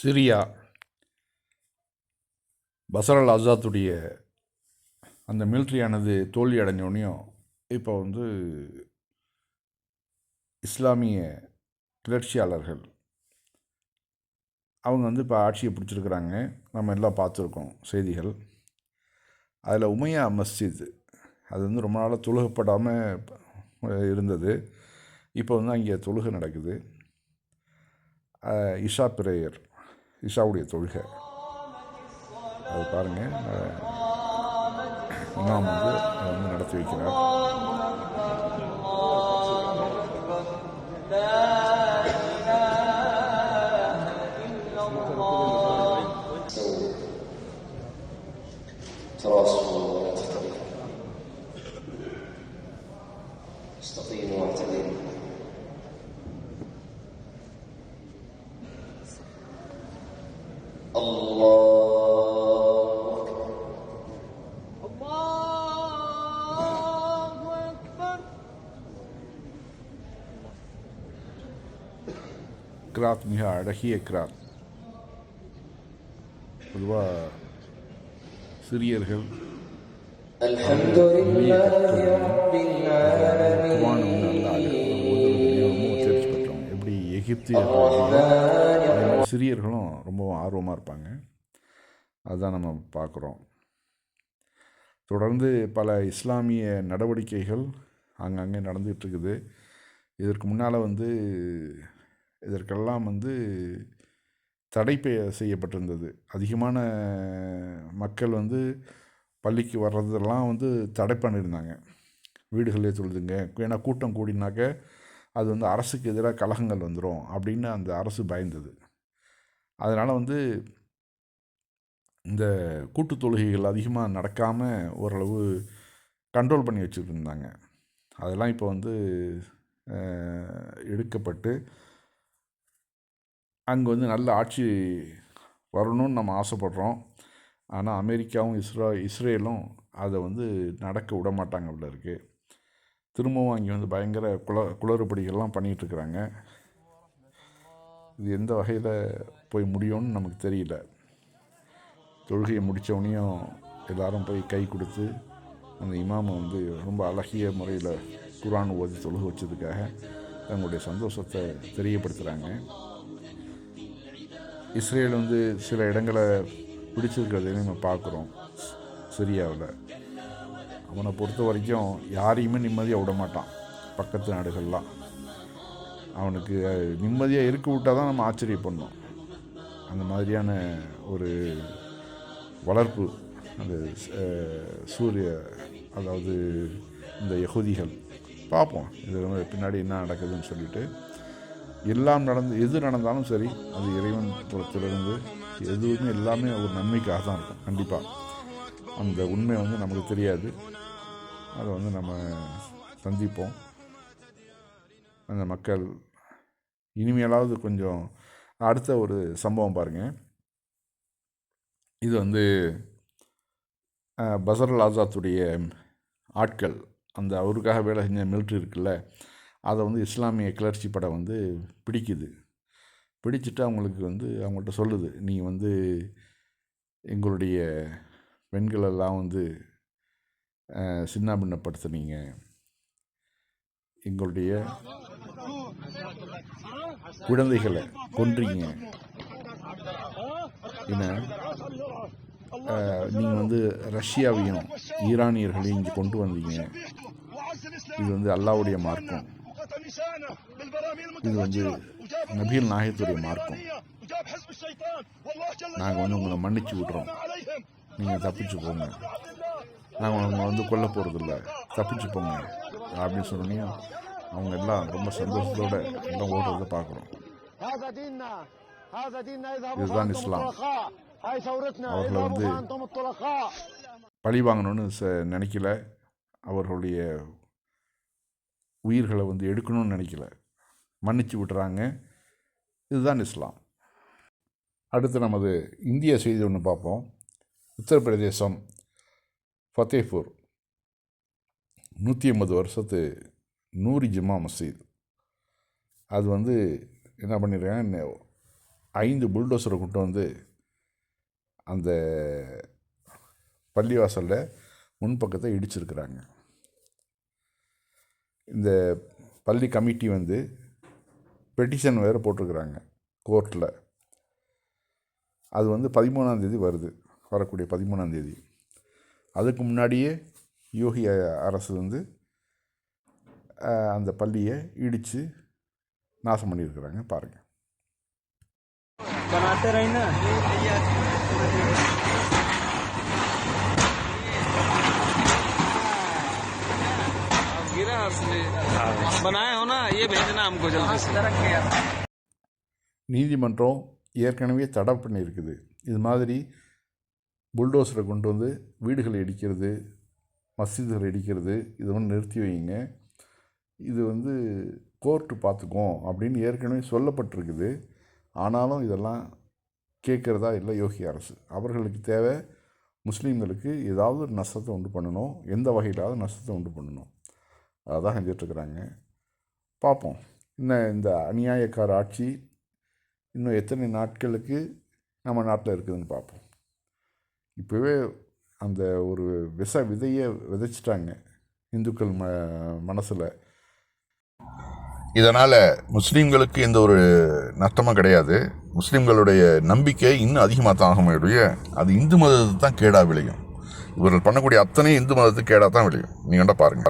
Syria. பசரல் ஆசாத்துடைய அந்த மிலிட்ரியானது தோல்வி அடைஞ்சோடனையும் இப்போ வந்து இஸ்லாமிய கிளர்ச்சியாளர்கள் அவங்க வந்து இப்போ ஆட்சியை பிடிச்சிருக்கிறாங்க. நம்ம எல்லாம் பார்த்துருக்கோம் செய்திகள். அதில் உமையா மஸ்ஜித் அது வந்து ரொம்ப நாளாக தொழுகப்படாமல் இருந்தது. இப்போ வந்து அங்கே தொழுகை நடக்குது. இஷா பிரேயர். இஷாவுடைய தொழுகை அது பாருங்கள் இமாம் வந்து அதை வந்து நடத்தி வைக்கிறார் تراصوا கிராத் மிக அழகிய கிராத் பொதுவாக சிறியர்கள் எப்படி எகிப்திய சிறியர்களும் ரொம்பவும் ஆர்வமாக இருப்பாங்க அதுதான் நம்ம பார்க்குறோம் தொடர்ந்து பல இஸ்லாமிய நடவடிக்கைகள் அங்கங்கே நடந்துகிட்ருக்குது இதற்கு முன்னால் வந்து இதற்கெல்லாம் வந்து தடை செய்யப்பட்டிருந்தது. அதிகமான மக்கள் வந்து பள்ளிக்கு வர்றதெல்லாம் வந்து தடை பண்ணியிருந்தாங்க. வீடுகளே சொல்லுதுங்க ஏன்னா கூட்டம் கூடினாக்க அது வந்து அரசுக்கு எதிராக கலகங்கள் வந்துடும் அப்படின்னு அந்த அரசு பயந்தது. அதனால் வந்து இந்த கூட்டு தொழுகைகள் அதிகமாக நடக்காமல் ஓரளவு கண்ட்ரோல் பண்ணி வச்சுருந்தாங்க. அதெல்லாம் இப்போ வந்து எடுக்கப்பட்டு அங்கே வந்து நல்ல ஆட்சி வரணும்னு நம்ம ஆசைப்படுறோம். ஆனால் அமெரிக்காவும் இஸ்ரா இஸ்ரேலும் அதை வந்து நடக்க விட மாட்டாங்க போல இருக்குது திரும்பவும் அங்கே வந்து பயங்கர குள குளறுபடிகள்லாம் பண்ணிகிட்ருக்குறாங்க இது எந்த வகையில் போய் முடியும்னு நமக்கு தெரியல. தொழுகையை முடித்தவனையும் எல்லாரும் போய் கை கொடுத்து அந்த இமாமை வந்து ரொம்ப அழகிய முறையில் குரான் ஓதி தொழுக வச்சதுக்காக தங்களுடைய சந்தோஷத்தை தெரியப்படுத்துகிறாங்க இஸ்ரேல் வந்து சில இடங்களை பிடிச்சிருக்கிறதையும் நம்ம பார்க்குறோம். சிரியாவில். அவனை பொறுத்த வரைக்கும் யாரையுமே நிம்மதியாக விட மாட்டான். பக்கத்து நாடுகள்லாம். அவனுக்கு நிம்மதியாக இருக்க விட்டால் தான் நம்ம ஆச்சரியப்படணும். அந்த மாதிரியான ஒரு வளர்ப்பு அந்த சூரிய அதாவது இந்த யகுதிகள். பார்ப்போம். இது பின்னாடி என்ன நடக்குதுன்னு சொல்லிட்டு. எல்லாம் நடந்து எது நடந்தாலும் சரி அது இறைவன் புறத்திலிருந்து எதுவுமே எல்லாமே ஒரு நன்மைக்காக தான் இருக்கும் கண்டிப்பாக அந்த உண்மை வந்து நமக்கு தெரியாது. அதை வந்து நம்ம சந்திப்போம். அந்த மக்கள் இனிமேலாவது கொஞ்சம் அடுத்த ஒரு சம்பவம் பாருங்கள் இது வந்து பசரல் ஆசாத்துடைய ஆட்கள் அந்த அவருக்காக வேலை செஞ்ச மிலிட்ரி இருக்குல்ல அதை வந்து இஸ்லாமிய கிளர்ச்சி படம் வந்து பிடிக்குது. பிடிச்சிட்டு அவங்களுக்கு வந்து அவங்கள்ட்ட சொல்லுது நீ வந்து எங்களுடைய பெண்களெல்லாம் வந்து சின்ன சின்னாபின்னப்படுத்துனீங்க. எங்களுடைய குழந்தைகளை கொன்றீங்க. என்ன? நீங்கள் வந்து ரஷ்யாவையும் ஈரானியர்களையும் இங்கே கொண்டு வந்தீங்க. இது வந்து அல்லாவுடைய மார்க்கம். இது வந்து நபிகள் நாயகத்துடைய மார்க்கம் நாங்கள் வந்து உங்களை மன்னிச்சு விட்றோம். நீங்கள் தப்பிச்சு போங்க. நாங்கள் உங்களை வந்து கொல்ல போகிறதில்ல தப்பிச்சு போங்க. அப்படின்னு சொன்னோன்னே அவங்க எல்லாம் ரொம்ப சந்தோஷத்தோட எல்லாம் ஓடுறத பார்க்குறோம். இதுதான் இஸ்லாம் அவர்களை வந்து பழி வாங்கணும்னு நினைக்கல. அவர்களுடைய உயிர்களை வந்து எடுக்கணும்னு நினைக்கல. மன்னிச்சு விட்டுறாங்க. இதுதான் இஸ்லாம். அடுத்து நமது இந்திய செய்தி ஒன்று பார்ப்போம். உத்தரப்பிரதேசம் ஃபத்தேபூர் நூற்றி ஐம்பது வருஷத்து நூறு ஜும்மா மசீத். அது வந்து என்ன பண்ணியிருக்காங்க ஐந்து புல்டோசரை கொண்டு வந்து அந்த பள்ளிவாசலில் முன்பக்கத்தை இடிச்சிருக்கிறாங்க. இந்த பள்ளி கமிட்டி வந்து பெட்டிஷன் வேறு போட்டிருக்கிறாங்க கோர்ட்டில் அது வந்து பதிமூணாம் தேதி வருது வரக்கூடிய பதிமூணாம் தேதி. அதுக்கு முன்னாடியே யோகி அரசு வந்து அந்த பள்ளியை இடித்து நாசம் பண்ணியிருக்கிறாங்க பாருங்கள் बनाए हो ना ये भेजना हमको जल्दी से நீதிமன்றம் ஏற்கனவே தடை பண்ணியிருக்குது இது மாதிரி புல்டோசரை கொண்டு வந்து வீடுகளை இடிக்கிறது மசீதுகளை இடிக்கிறது இது வந்து நிறுத்தி வைங்க இது வந்து கோர்ட்டு பார்த்துக்கும் அப்படின்னு ஏற்கனவே சொல்லப்பட்டிருக்குது ஆனாலும் இதெல்லாம் கேட்குறதா இல்லை யோகி அரசு அவர்களுக்கு தேவை முஸ்லீம்களுக்கு ஏதாவது ஒரு நஷ்டத்தை உண்டு பண்ணணும் எந்த வகையிலாவது நஷ்டத்தை உண்டு பண்ணணும் அதான் செஞ்சிட்ருக்குறாங்க. பார்ப்போம். இன்னும் இந்த அநியாயக்கார ஆட்சி இன்னும் எத்தனை நாட்களுக்கு நம்ம நாட்டில் இருக்குதுன்னு பார்ப்போம். இப்போவே அந்த ஒரு விஷ விதையை விதைச்சிட்டாங்க இந்துக்கள் ம மனசில். இதனால் முஸ்லீம்களுக்கு எந்த ஒரு நஷ்டமும் கிடையாது. முஸ்லீம்களுடைய நம்பிக்கை இன்னும் அதிகமாக தான் ஆகும் அது இந்து மதத்தை தான் கேடாக விளையும். இவர்கள் பண்ணக்கூடிய அத்தனை இந்து மதத்துக்கு கேடாக தான் விளையும். நீங்கள் பாருங்கள்